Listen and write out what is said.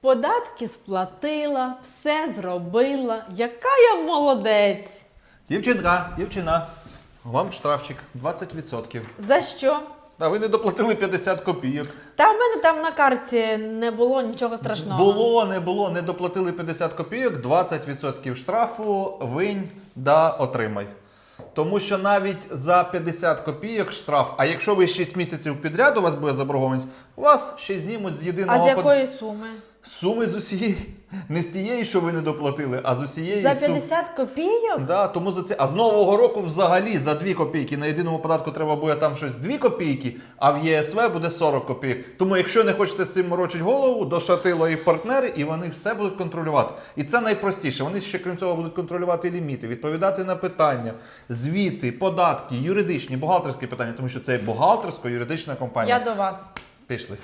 Податки сплатила, все зробила. Яка я молодець! Дівчинка, дівчина, вам штрафчик 20%. За що? А ви не доплатили 50 копійок. Та в мене там на карті не було нічого страшного. Було, не було, не доплатили 50 копійок, 20% штрафу, винь да отримай. Тому що навіть за 50 копійок штраф, а якщо ви 6 місяців підряд у вас буде заборгованість, у вас ще знімуть з А єдиного з якої суми? Суми з усієї. Не з тієї, що ви не доплатили, а з усієї За суми. 50 копійок? Да, тому за це. А з нового року взагалі за 2 копійки. На єдиному податку треба буде там щось 2 копійки, а в ЄСВ буде 40 копійок. Тому, якщо не хочете з цим морочити голову, до шатило і партнери, і вони все будуть контролювати. І це найпростіше. Вони ще крім цього будуть контролювати ліміти, відповідати на питання, звіти, податки, юридичні, бухгалтерські питання, тому що це бухгалтерсько-юридична компанія. Я до вас. Пішли.